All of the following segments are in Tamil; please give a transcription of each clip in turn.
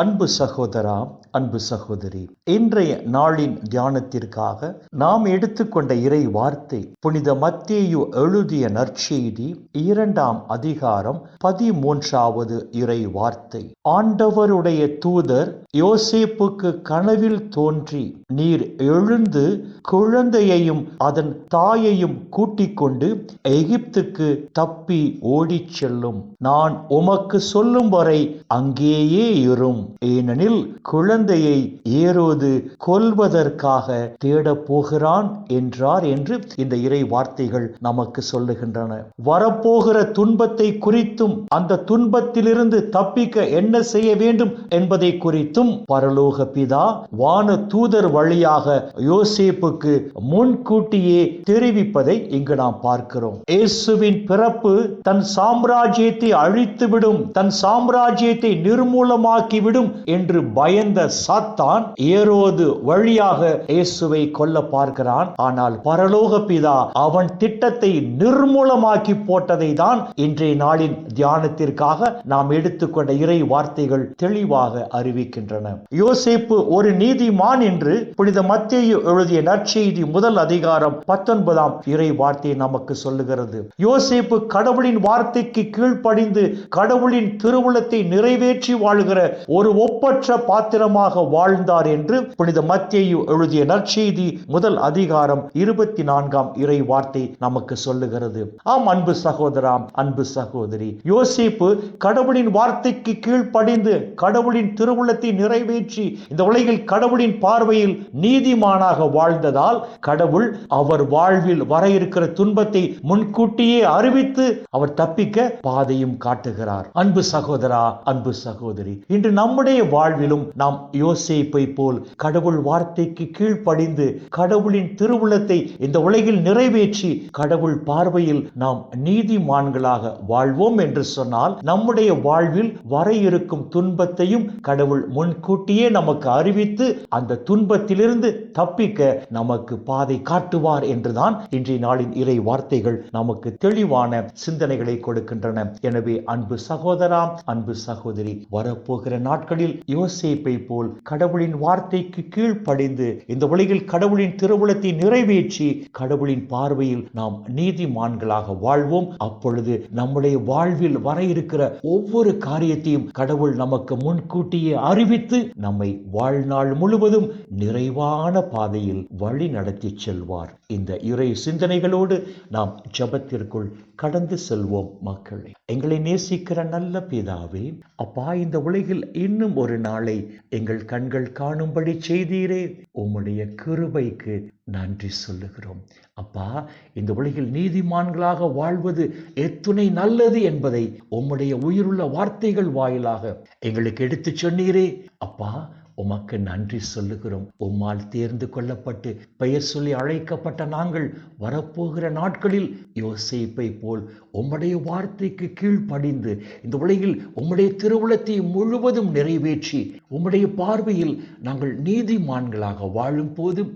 அன்பு சகோதரா அன்பு சகோதரி இன்றைய நாளின் தியானத்திற்காக நாம் எடுத்துக்கொண்ட இறை வார்த்தை புனித மத்தேயு எழுதிய நற்செய்தி இரண்டாம் அதிகாரம் பதிமூன்றாவது இறை வார்த்தை. ஆண்டவருடைய தூதர் யோசேப்புக்கு கனவில் தோன்றி நீர் எழுந்து குழந்தையையும் அதன் தாயையும் கூட்டிக் கொண்டு எகிப்துக்கு தப்பி ஓடிச் செல்லும். நான் உமக்கு சொல்லும் வரை அங்கேயே இரும். ஏனெனில் குழந்தையை ஏரோது கொல்வதற்காக தேடப் போகிறான் என்றார் என்று இந்த இறை வார்த்தைகள் நமக்கு சொல்லுகின்றன. வரப்போகிற துன்பத்தை குறித்தும் அந்த துன்பத்திலிருந்து தப்பிக்க என்ன செய்ய வேண்டும் என்பதை குறித்தும் பரலோக பிதா வான தூதர் வழியாக யோசேப்புக்கு முன்கூட்டியே தெரிவிப்பதை இங்கு நாம் பார்க்கிறோம். இயேசுவின் பிறப்பு தன் சாம்ராஜ்யத்தை அழித்துவிடும் தன் சாம்ராஜ்யத்தை நிர்மூலமாக்கிவிடும் என்று பயந்த சாத்தான் ஏரோது வழியாக இயேசுவை கொல்ல பார்க்கிறான். ஆனால் பரலோக பிதா அவன் திட்டத்தை நிர்மூலமாக்கி போட்டதை தான் இன்றைய நாளின் தியானத்திற்காக நாம் எடுத்துக்கொண்ட இறை வார்த்தைகள் தெளிவாக அறிவிக்கின்றன. யோசிப்பு ஒரு நீதிமான் என்று புனித மத்திய எழுதிய நற்செய்தி முதல் அதிகாரம் பத்தொன்பதாம் இறை வார்த்தை நமக்கு சொல்லுகிறது. யோசிப்பு கடவுளின் வார்த்தைக்கு கீழ்ப்படிந்து கடவுளின் திருவுளத்தை நிறைவேற்றி வாழ்கிற ஒரு ஒப்பற்ற பாத்திரமாக வாழ்ந்தார் என்று புனித மத்தியு எழுதிய நற்செய்தி முதல் அதிகாரம் இருபத்தி நான்காம் இறை வார்த்தை நமக்கு சொல்லுகிறது. ஆம் அன்பு சகோதராம் அன்பு சகோதரி. யோசிப்பு கடவுளின் வார்த்தைக்கு கீழ்ப்படிந்து கடவுளின் திருவுள்ளத்தை நிறைவேற்றி இந்த உலகில் கடவுளின் பார்வையில் நீதிமானாக வாழ்ந்ததால் கடவுள் அவர் வாழ்வில் வர இருக்கிற துன்பத்தை முன்கூட்டியே அறிவித்து அவர் தப்பிக்க பாதையும் காட்டுகிறார். அன்பு சகோதரா அன்பு சகோதரி இன்று நம்முடைய வாழ்விலும் நாம் யோசிப்பை போல் கடவுள் வார்த்தைக்கு கீழ்ப்படிந்து கடவுளின் திருவுளத்தை இந்த உலகில் நிறைவேற்றி கடவுள் பார்வையில் நாம் நீதிமான்களாக வாழ்வோம் என்று சொன்னால் நம்முடைய வாழ்வில் வர இருக்கும் துன்பத்தையும் கடவுள் முன்கூட்டியே நமக்கு அறிவித்து அந்த துன்பத்திலிருந்து தப்பிக்க நமக்கு பாதை காட்டுவார் என்றுதான் இன்றைய நாளின் இறை வார்த்தைகள் நமக்கு தெளிவான சிந்தனைகளை கொடுக்கின்றன. எனவே அன்பு சகோதராம் அன்பு சகோதரி வரப்போகிற நாள் நாட்களில் யோசேப்பை போல் கடவுளின் வார்த்தைக்கு கீழ்ப்படைந்து இந்த உலகில் கடவுளின் திருவுளத்தை நிறைவேற்றி கடவுளின் பார்வையில் நாம் நீதிமான்களாக வாழ்வோம். அப்பொழுது நம்முடைய வாழ்வில் வர இருக்கிற ஒவ்வொரு காரியத்தையும் கடவுள் நமக்கு முன்கூட்டியே அறிவித்து நம்மை வாழ்நாள் முழுவதும் நிறைவான பாதையில் வழி நடத்தி செல்வார். இந்த இறை சிந்தனைகளோடு நாம் ஜபத்திற்குள் கடந்து செல்வோம் மக்களை. எங்களை நேசிக்கிற நல்ல பிதாவே அப்பா இந்த உலகில் இன்னும் ஒரு நாளை எங்கள் கண்கள் காணும்படி செய்தீரே. உம்முடைய கிருபைக்கு நன்றி சொல்லுகிறோம். அப்பா இந்த உலகில் நீதிமான்களாக வாழ்வது எத்துணை நல்லது என்பதை உம்முடைய உயிருள்ள வார்த்தைகள் வாயிலாக எங்களுக்கு எடுத்து சொன்னீரே. அப்பா உமக்கு நன்றி சொல்லுகிறோம். உம்மால் தேர்ந்து கொள்ளப்பட்டு பெயர் சொல்லி அழைக்கப்பட்ட நாங்கள் வரப்போகிற நாட்களில் யோசிப்பை போல் உம்முடைய வார்த்தைக்கு கீழ்ப்படிந்து இந்த உலகில் உம்முடைய திருவுளத்தை முழுவதும் நிறைவேற்றி உம்முடைய பார்வையில் நாங்கள் நீதிமான்களாக வாழும் போதும்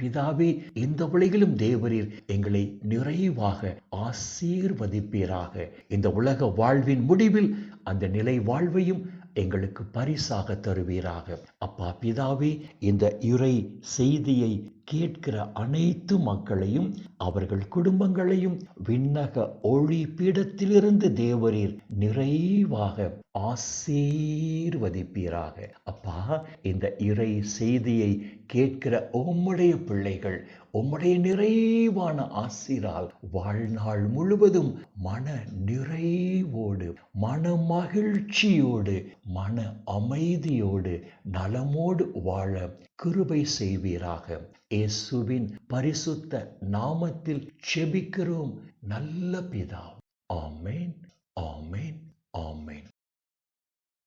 பிதாவே இந்த உலகிலும் தேவரீர் எங்களை நிறைவாக ஆசீர்வதிப்பீராக. இந்த உலக வாழ்வின் முடிவில் அந்த நிலை வாழ்வையும் எங்களுக்கு பரிசாக தருவீராக. அப்பா பிதாவே இந்த இறை செய்தியை கேட்கிற அனைத்து மக்களையும் அவர்கள் குடும்பங்களையும் விண்ணக ஒளி பீடத்திலிருந்து தேவரீர் நிறைவாக ஆசீர்வதிப்பீராக. அப்பா இந்த இறை செய்தியை கேட்கிற உம்முடைய பிள்ளைகள் உம்முடைய நிறைவான ஆசிரால் வாழ்நாள் முழுவதும் மன நிறைவோடு மன மகிழ்ச்சியோடு மன அமைதியோடு நலமோடு வாழ கிருபை செய்வீராக. இயேசுவின் பரிசுத்த நாமத்தில் செபிக்கிறோம். நல்ல பிதா. ஆமேன் ஆமேன் ஆமேன்.